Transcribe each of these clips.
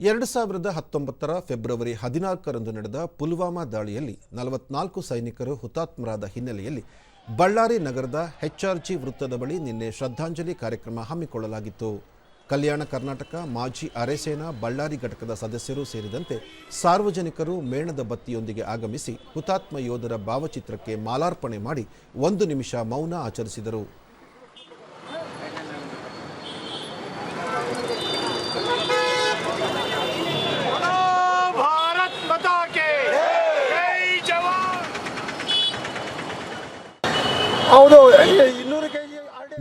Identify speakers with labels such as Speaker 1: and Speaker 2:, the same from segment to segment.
Speaker 1: ಎರಡು ಸಾವಿರದ ಹತ್ತೊಂಬತ್ತರ ಫೆಬ್ರವರಿ ಹದಿನಾಲ್ಕರಂದು ನಡೆದ ಪುಲ್ವಾಮಾ ದಾಳಿಯಲ್ಲಿ ನಲವತ್ನಾಲ್ಕು ಸೈನಿಕರು ಹುತಾತ್ಮರಾದ ಹಿನ್ನೆಲೆಯಲ್ಲಿ ಬಳ್ಳಾರಿ ನಗರದ ಹೆಚ್ಆರ್ಜಿ ವೃತ್ತದ ಬಳಿ ನಿನ್ನೆ ಶ್ರದ್ಧಾಂಜಲಿ ಕಾರ್ಯಕ್ರಮ ಹಮ್ಮಿಕೊಳ್ಳಲಾಗಿತ್ತು. ಕಲ್ಯಾಣ ಕರ್ನಾಟಕ, ಮಾಜಿ ಅರೆಸೇನಾ, ಬಳ್ಳಾರಿ ಘಟಕದ ಸದಸ್ಯರು ಸೇರಿದಂತೆ ಸಾರ್ವಜನಿಕರು ಮೇಣದ ಬತ್ತಿಯೊಂದಿಗೆ ಆಗಮಿಸಿ ಹುತಾತ್ಮ ಯೋಧರ ಭಾವಚಿತ್ರಕ್ಕೆ ಮಾಲಾರ್ಪಣೆ ಮಾಡಿ ಒಂದು ನಿಮಿಷ ಮೌನ ಆಚರಿಸಿದರು.
Speaker 2: ಹೌದು. ಇನ್ನೂರು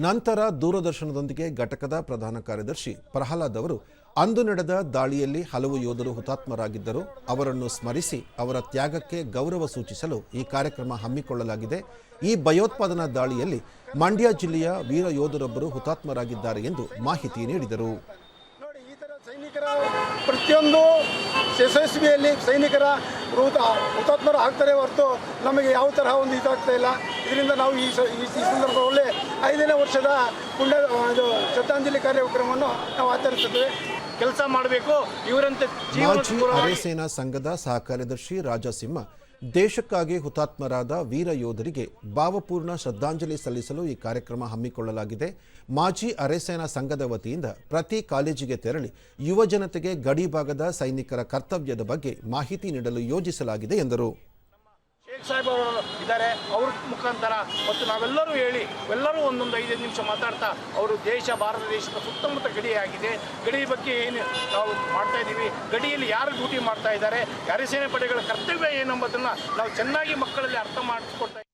Speaker 1: ನಂತರ ದೂರದರ್ಶನದೊಂದಿಗೆ ಘಟಕದ ಪ್ರಧಾನ ಕಾರ್ಯದರ್ಶಿ ಪ್ರಹ್ಲಾದ್ ಅವರು ಅಂದು ನಡೆದ ದಾಳಿಯಲ್ಲಿ ಹಲವು ಯೋಧರು ಹುತಾತ್ಮರಾಗಿದ್ದರು. ಅವರನ್ನು ಸ್ಮರಿಸಿ ಅವರ ತ್ಯಾಗಕ್ಕೆ ಗೌರವ ಸೂಚಿಸಲು ಈ ಕಾರ್ಯಕ್ರಮ ಹಮ್ಮಿಕೊಳ್ಳಲಾಗಿದೆ. ಈ ಭಯೋತ್ಪಾದನಾ ದಾಳಿಯಲ್ಲಿ ಮಂಡ್ಯ ಜಿಲ್ಲೆಯ ವೀರ ಯೋಧರೊಬ್ಬರು ಹುತಾತ್ಮರಾಗಿದ್ದಾರೆ ಎಂದು ಮಾಹಿತಿ ನೀಡಿದರು.
Speaker 2: ಪ್ರತಿಯೊಂದು ಯಶಸ್ವಿಯಲ್ಲಿ ಸೈನಿಕರ ಹುತ ಹುತಾತ್ಮರು ಆಗ್ತಾರೆ ಹೊರತು ನಮಗೆ ಯಾವ ತರಹ ಒಂದು ಇದಾಗ್ತಾ ಇಲ್ಲ. ಇದರಿಂದ ನಾವು ಈ ಈ ಸಂದರ್ಭದಲ್ಲಿ ಐದನೇ ವರ್ಷದ ಪುಣ್ಯ ಇದು ಶ್ರದ್ಧಾಂಜಲಿ ಕಾರ್ಯಕ್ರಮವನ್ನು ನಾವು ಆಚರಿಸುತ್ತೇವೆ.
Speaker 3: ಕೆಲಸ ಮಾಡಬೇಕು. ಇವರಂತೆ
Speaker 1: ಮಾಜಿ ಅರೆಸೇನಾ ಸಂಘದ ಸಹ ಕಾರ್ಯದರ್ಶಿ ರಾಜಸಿಂಹ ದೇಶಕ್ಕಾಗಿ ಹುತಾತ್ಮರಾದ ವೀರ ಯೋಧರಿಗೆ ಭಾವಪೂರ್ಣ ಶ್ರದ್ಧಾಂಜಲಿ ಸಲ್ಲಿಸಲು ಈ ಕಾರ್ಯಕ್ರಮ ಹಮ್ಮಿಕೊಳ್ಳಲಾಗಿದೆ. ಮಾಜಿ ಅರೆಸೇನಾ ಸಂಘದ ವತಿಯಿಂದ ಪ್ರತಿ ಕಾಲೇಜಿಗೆ ತೆರಳಿ ಯುವ ಜನತೆಗೆ ಗಡಿ ಭಾಗದ ಸೈನಿಕರ ಕರ್ತವ್ಯದ ಬಗ್ಗೆ ಮಾಹಿತಿ ನೀಡಲು ಯೋಜಿಸಲಾಗಿದೆ ಎಂದರು.
Speaker 3: ಶೇಖ್ ಸಾಹೇಬ್ ಅವರು ಇದ್ದಾರೆ. ಅವ್ರ ಮುಖಾಂತರ ಮತ್ತು ನಾವೆಲ್ಲರೂ ಹೇಳಿ, ಎಲ್ಲರೂ ಒಂದೊಂದು ಐದೈದು ನಿಮಿಷ ಮಾತಾಡ್ತಾ, ಅವರು ದೇಶ, ಭಾರತ ದೇಶದ ಸುತ್ತಮುತ್ತ ಗಡಿಯಾಗಿದೆ. ಗಡಿ ಬಗ್ಗೆ ಏನು ನಾವು ಇದ್ದೀವಿ ಗಡಿಯಲ್ಲಿ ಯಾರು ಡ್ಯೂಟಿ ಮಾಡ್ತಾ ಇದ್ದಾರೆ ಸೇನೆ ಪಡೆಗಳ ಕರ್ತವ್ಯ ಏನೆಂಬುದನ್ನು ನಾವು ಚೆನ್ನಾಗಿ ಮಕ್ಕಳಲ್ಲಿ ಅರ್ಥ ಮಾಡಿಸ್ಕೊಡ್ತಾ